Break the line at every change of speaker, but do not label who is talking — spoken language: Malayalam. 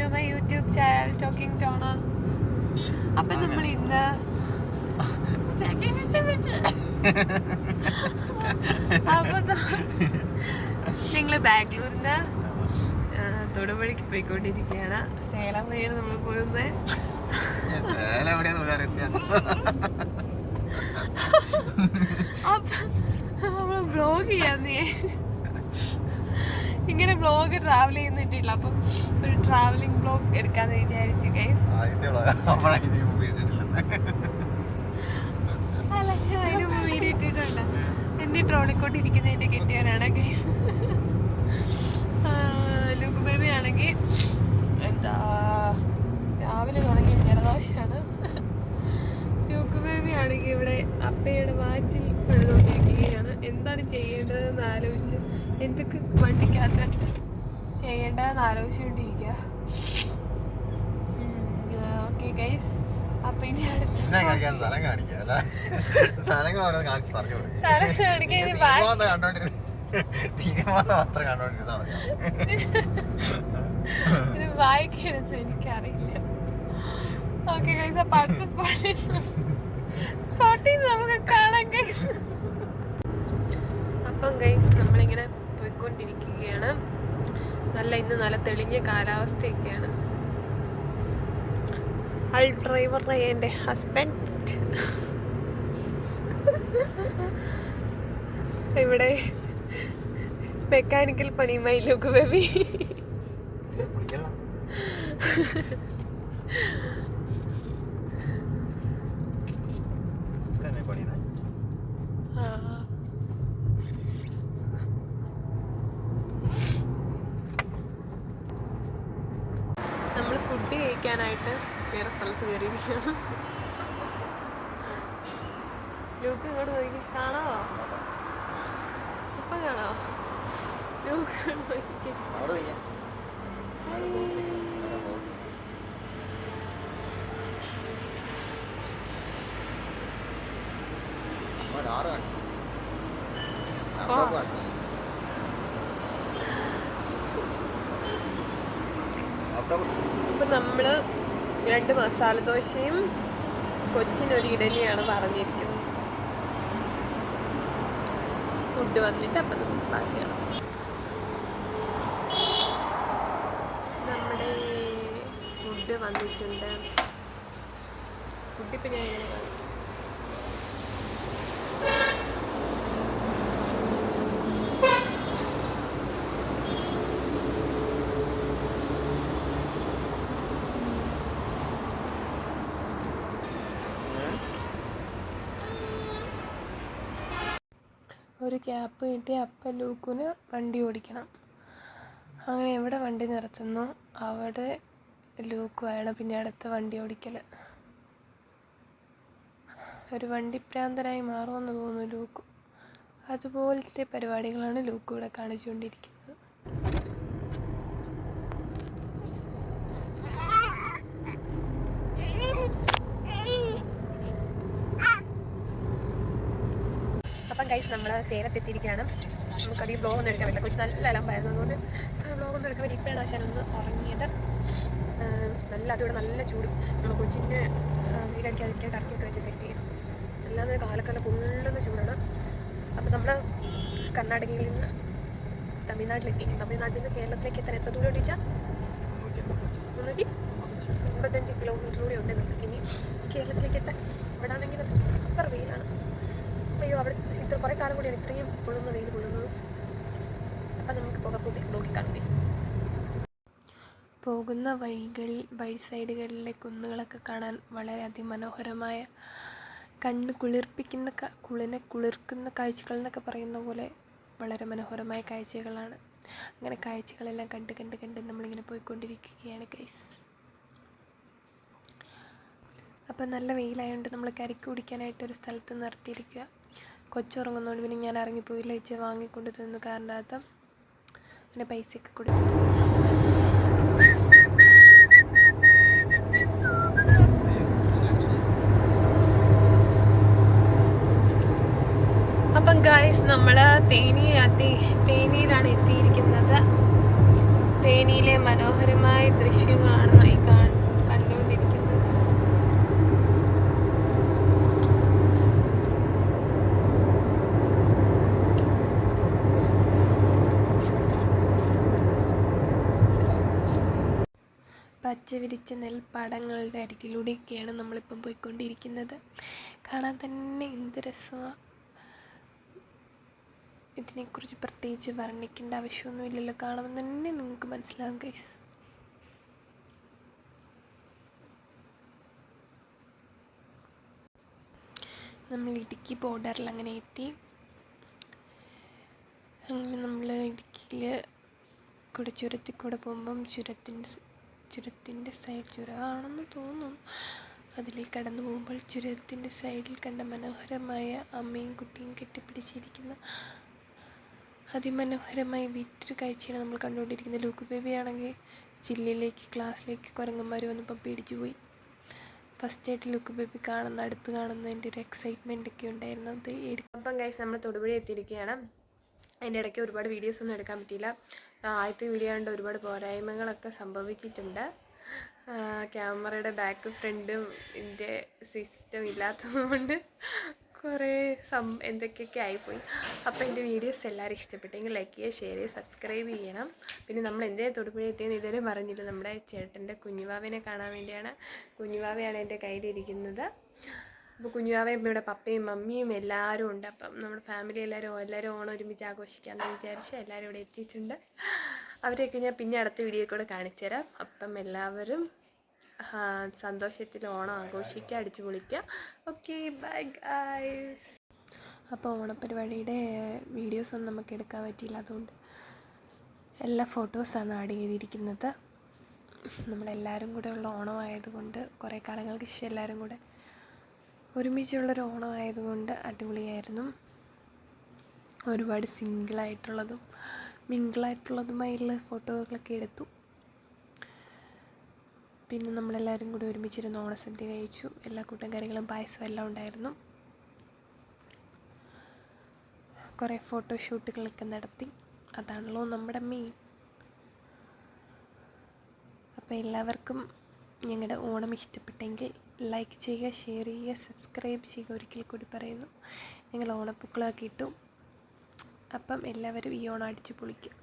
To my YouTube channel talking ടോണ അപ്പൊ നമ്മൾ ഇന്ന് അപ്പൊ ഞങ്ങൾ ബാംഗ്ലൂരിന്ന് തൊടുപുഴയ്ക്ക് പോയിക്കൊണ്ടിരിക്കുകയാണ് സേലം വഴിയാണ് നമ്മൾ പോകുന്നത്. അപ്പൊ നമ്മൾ ബ്ലോഗ് ചെയ്യാന്ന്. ഇങ്ങനെ വ്ലോഗ് ട്രാവൽ ചെയ്യുന്നിട്ടില്ല. അപ്പം ഒരു ട്രാവലിംഗ് വ്ലോഗ് എടുക്കാന്ന് വിചാരിച്ചു ഗൈസ്
എന്റെ.
അല്ല ഞാൻ അതിന് വീഡിയോ ഇട്ടിട്ടുണ്ട്. എന്നെ ട്രോളിക്കൊണ്ടിരിക്കുന്നതിന്റെ കെട്ടിയവനാണ് ഗൈസ് ലുക്ക് ബേബി ആണെങ്കിൽ എന്താ രാവിലെ തുടങ്ങിയ ജലദോഷമാണ് ലുക്ക് ബേബി ആണെങ്കിൽ ഇവിടെ അപ്പയുടെ വാച്ചിൽ പഴുതുകൊണ്ടിരിക്കുകയാണ് എന്താണ് ചെയ്യേണ്ടതെന്ന് ആലോചിച്ച് എന്തൊക്കെ പഠിക്കാത്ത ചെയ്യേണ്ടതെന്ന് ആലോചിച്ചുകൊണ്ടിരിക്കുക ഓക്കെ ഗൈസ് അപ്പൊ ഇനി അടുത്ത
സ്ഥലം കാണിക്കാൻ തീരുമാനം മാത്രം കണ്ടോണ്ടിരുന്നാ മതി.
ഇത് വായിക്കണമെന്ന് എനിക്കറിയില്ല. ഓക്കെ ഗൈസ് അപ്പൊ അടുത്ത സ്പോട്ടിൽ സ്പോട്ടിൽ നമുക്ക് കാണാം ഗൈസ് അപ്പം ഗൈസ് നമ്മളിങ്ങനെ നല്ല ഇന്ന് നല്ല തെളിഞ്ഞ കാലാവസ്ഥയൊക്കെയാണ്. അൾ ഡ്രൈവർ എന്റെ ഹസ്ബൻഡ് ഇവിടെ മെക്കാനിക്കൽ പണിയുമായി ലുക്ക് ബേബി കഴിക്കാനായിട്ട് വേറെ സ്ഥലത്ത് കയറിയിരിക്കുകയാണ്. ലൂക്ക് ഇങ്ങോട്ട് നോക്കി കാണോ ഇപ്പം കാണാവോ? ലൂക്ക് ഇങ്ങോട്ട് നോക്കി
ആറ് കാണിച്ചു. അമ്മ കാണിച്ചു. അവിടെ
ഇപ്പം നമ്മൾ രണ്ട് മസാല ദോശയും കൊച്ചിനൊരു ഇഡലിയാണ് പറഞ്ഞിരിക്കുന്നത്. ഫുഡ് വന്നിട്ട് അപ്പം നമുക്ക് ബാക്കിയാണ് നമ്മുടെ ഫുഡ് വന്നിട്ടുണ്ട്. ഫുഡ് ഇപ്പം ഞാൻ ഇങ്ങനെ കാണിക്കാം. ഒരു ക്യാപ്പ് കിട്ടി അപ്പം ലൂക്കുന് വണ്ടി ഓടിക്കണം. അങ്ങനെ എവിടെ വണ്ടി നിർത്തുന്നു അവിടെ ലൂക്ക് വേണം പിന്നെ അടുത്ത വണ്ടി ഓടിക്കൽ ഒരു വണ്ടിപ്രാന്തനായി മാറുമെന്ന് തോന്നുന്നു ലൂക്ക്. അതുപോലത്തെ പരിപാടികളാണ് ലൂക്ക് ഇവിടെ കാണിച്ചുകൊണ്ടിരിക്കുന്നത് അപ്പം ഗൈസ് നമ്മൾ സേലത്തെത്തിയിരിക്കുകയാണ്. നമുക്കധികം ബ്ലോഗ് ഒന്നും എടുക്കാൻ പറ്റില്ല. കൊച്ചു നല്ല അലമ്പായിരുന്നു. അതുകൊണ്ട് ബ്ലോഗ് ഒന്നും എടുക്കാൻ പറ്റി ഇപ്പോഴാണ് ഒന്ന് ഉറങ്ങിയത്. നല്ല അതുകൂടെ നല്ല ചൂട്. നമ്മൾ കൊച്ചിന്റെ വീടടിക്കാതിരിക്കാൻ ടർക്കിയൊക്കെ വെച്ച് സെറ്റ് ചെയ്തു. എല്ലാം കാലക്കാലം പൊള്ളുന്ന ചൂടാണ്. അപ്പോൾ നമ്മൾ കർണാടകയിൽ നിന്ന് തമിഴ്നാട്ടിലെത്തി. തമിഴ്നാട്ടിൽ നിന്ന് കേരളത്തിലേക്ക് എത്താൻ എത്ര ദൂരം ഓടിച്ചാൽ മുന്നൂറ്റി അമ്പത്തഞ്ച്. കിലോമീറ്റർ കൂടി ഉണ്ട് നമുക്ക് ഇനി കേരളത്തിലേക്ക് എത്താൻ ഇവിടെ ആണെങ്കിൽ സൂപ്പർ വെയിലാണ് അയ്യോ അവിടെ ഇത്ര കുറേ കാലം കൂടിയാണ് ഇത്രയും പൊള്ളുന്ന വെയിൽ കൊള്ളുന്നത് അപ്പം നമുക്ക് പോകാൻ പോയി നോക്കി കാണും പോകുന്ന വഴികളിൽ വഴി സൈഡുകളിലെ കുന്നുകളൊക്കെ കാണാൻ വളരെ അതിമനോഹരമായ കണ്ണ് കുളിർപ്പിക്കുന്ന കുളിനെ കുളിർക്കുന്ന കാഴ്ചകൾ എന്നൊക്കെ പറയുന്ന പോലെ വളരെ മനോഹരമായ കാഴ്ചകളാണ്. അങ്ങനെ കാഴ്ചകളെല്ലാം കണ്ട് കണ്ട് കണ്ട് നമ്മളിങ്ങനെ പോയിക്കൊണ്ടിരിക്കുകയാണ് ഗൈസ് അപ്പം നല്ല വെയിലായതുകൊണ്ട് നമ്മൾ കരിക്ക് കുടിക്കാനായിട്ട് ഒരു സ്ഥലത്ത് നിർത്തിയിരിക്കുക. കൊച്ചുറങ്ങുന്നതുകൊണ്ട് പിന്നെ ഞാൻ ഇറങ്ങിപ്പോയി ലൈറ്റ് വാങ്ങിക്കൊണ്ട് തന്നു കാരണത്ത് പിന്നെ പൈസയൊക്കെ കൊടുത്തു അപ്പം ഗായ്സ് നമ്മൾ തേനി തേനിയിലാണ് എത്തിയിരിക്കുന്നത്. തേനിയിലെ മനോഹരമായ ദൃശ്യങ്ങളാണ് ഈ കണ്ടുകൊണ്ടിരിക്കുന്നത് പച്ച വിരിച്ച നെൽപ്പാടങ്ങളുടെ അരികിലൂടെയൊക്കെയാണ് നമ്മളിപ്പം പോയിക്കൊണ്ടിരിക്കുന്നത്. കാണാൻ തന്നെ എന്ത് രസമാണ് ഇതിനെക്കുറിച്ച് പ്രത്യേകിച്ച് വർണിക്കേണ്ട ആവശ്യമൊന്നുമില്ലല്ലോ. കാണുമ്പോൾ തന്നെ നിങ്ങൾക്ക് മനസ്സിലാകും ഗൈസ് നമ്മൾ ഇടുക്കി ബോർഡറിൽ അങ്ങനെ എത്തി. അങ്ങനെ നമ്മൾ ഇടുക്കിയിൽ കൂടെ ചുരത്തിൽ കൂടെ പോകുമ്പം ചുരത്തിന്റെ ചുരത്തിന്റെ സൈഡ് ചുരമാണെന്ന് തോന്നുന്നു. അതിലേക്ക് കടന്നു പോകുമ്പോൾ ചുരത്തിന്റെ സൈഡിൽ കണ്ട മനോഹരമായ അമ്മയും കുട്ടിയും കെട്ടിപ്പിടിച്ചിരിക്കുന്ന. അതിമനോഹരമായ വീറ്റൊരു കാഴ്ചയാണ് നമ്മൾ കണ്ടുകൊണ്ടിരിക്കുന്നത്. ലൂക്ക് ബേബി ആണെങ്കിൽ ജില്ലയിലേക്ക് ക്ലാസ്സിലേക്ക് കുരങ്ങന്മാർ വന്നപ്പോൾ പേടിച്ചു പോയി. ഫസ്റ്റ് ആയിട്ട് ലുക്ക് ബേബി കാണുന്ന അടുത്ത് കാണുന്നതിന്റെ ഒരു എക്സൈറ്റ്മെന്റ് ഒക്കെ ഉണ്ടായിരുന്നു. അത് അപ്പം കൈസ് നമ്മൾ തൊടുപുഴ എത്തിയിരിക്കുകയാണ്. അതിന്റെ ഇടയ്ക്ക് ഒരുപാട് വീഡിയോസ് ഒന്നും എടുക്കാൻ പറ്റിയില്ല. ആദ്യത്തെ വീഡിയോ കണ്ട് ഒരുപാട് പോരായ്മകളൊക്കെ സംഭവിച്ചിട്ടുണ്ട്. ക്യാമറയുടെ ബാക്ക് ഫ്രണ്ടും ഇതിന്റെ സിസ്റ്റം ഇല്ലാത്തതുകൊണ്ട് കുറേ സം എന്തൊക്കെയൊക്കെ ആയിപ്പോയി. അപ്പോൾ എന്റെ വീഡിയോസ് എല്ലാവരും ഇഷ്ടപ്പെട്ടെങ്കിൽ ലൈക്ക് ചെയ്യുക ഷെയർ ചെയ്യുക സബ്സ്ക്രൈബ് ചെയ്യണം. പിന്നെ നമ്മൾ എന്തേ തൊടുപുഴ എത്തിയെന്ന് ഇതുവരെ പറഞ്ഞില്ല. നമ്മുടെ ചേട്ടന്റെ കുഞ്ഞുവാവിനെ കാണാൻ വേണ്ടിയാണ് കുഞ്ഞുവാവയാണ് എന്റെ കയ്യിലിരിക്കുന്നത്. അപ്പോൾ കുഞ്ഞുവാവയും ഇവിടെ പപ്പയും മമ്മിയും എല്ലാവരും ഉണ്ട്. അപ്പം നമ്മുടെ ഫാമിലി എല്ലാവരും എല്ലാവരും ഓണം ഒരുമിച്ച് ആഘോഷിക്കാമെന്ന് വിചാരിച്ച് എല്ലാവരും ഇവിടെ എത്തിയിട്ടുണ്ട്. അവരെയൊക്കെ ഞാൻ പിന്നെ അടുത്ത വീഡിയോ കൂടെ കാണിച്ചു തരാം. അപ്പം എല്ലാവരും സന്തോഷത്തിൽ ഓണം ആഘോഷിക്കുക അടിച്ചു പൊളിക്കുക. ഓക്കെ ബൈ ഗൈസ് അപ്പോൾ ഓണപ്പരിപാടിയുടെ വീഡിയോസ് ഒന്നും നമുക്ക് എടുക്കാൻ പറ്റിയില്ല അതുകൊണ്ട് എല്ലാ ഫോട്ടോസാണ് ആഡ് ചെയ്തിരിക്കുന്നത്. നമ്മളെല്ലാവരും കൂടെ ഉള്ള ഓണമായതുകൊണ്ട് കുറേ കാലങ്ങൾക്ക് ശേഷം എല്ലാവരും കൂടെ ഒരുമിച്ചുള്ളൊരു ഓണമായതുകൊണ്ട് അടിപൊളിയായിരുന്നു. ഒരുപാട് സിംഗിളായിട്ടുള്ളതും മിങ്കിളായിട്ടുള്ളതുമായുള്ള ഫോട്ടോകളൊക്കെ എടുത്തു. പിന്നെ നമ്മളെല്ലാവരും കൂടി ഒരുമിച്ചിരുന്ന് ഓണസദ്യ കഴിച്ചു. എല്ലാ കൂട്ടുകാരികളും പായസവും എല്ലാം ഉണ്ടായിരുന്നു. കുറേ ഫോട്ടോഷൂട്ടുകളൊക്കെ നടത്തി. അതാണല്ലോ നമ്മുടെ മെയിൻ അപ്പോൾ എല്ലാവർക്കും ഞങ്ങളുടെ ഓണം ഇഷ്ടപ്പെട്ടെങ്കിൽ ലൈക്ക് ചെയ്യുക ഷെയർ ചെയ്യുക സബ്സ്ക്രൈബ് ചെയ്യുക ഒരിക്കൽ കൂടി പറയുന്നു. ഞങ്ങൾ ഓണപ്പൂക്കളൊക്കെ ഇട്ടു. അപ്പം എല്ലാവരും ഈ ഓണം അടിച്ച് പൊളിക്കും.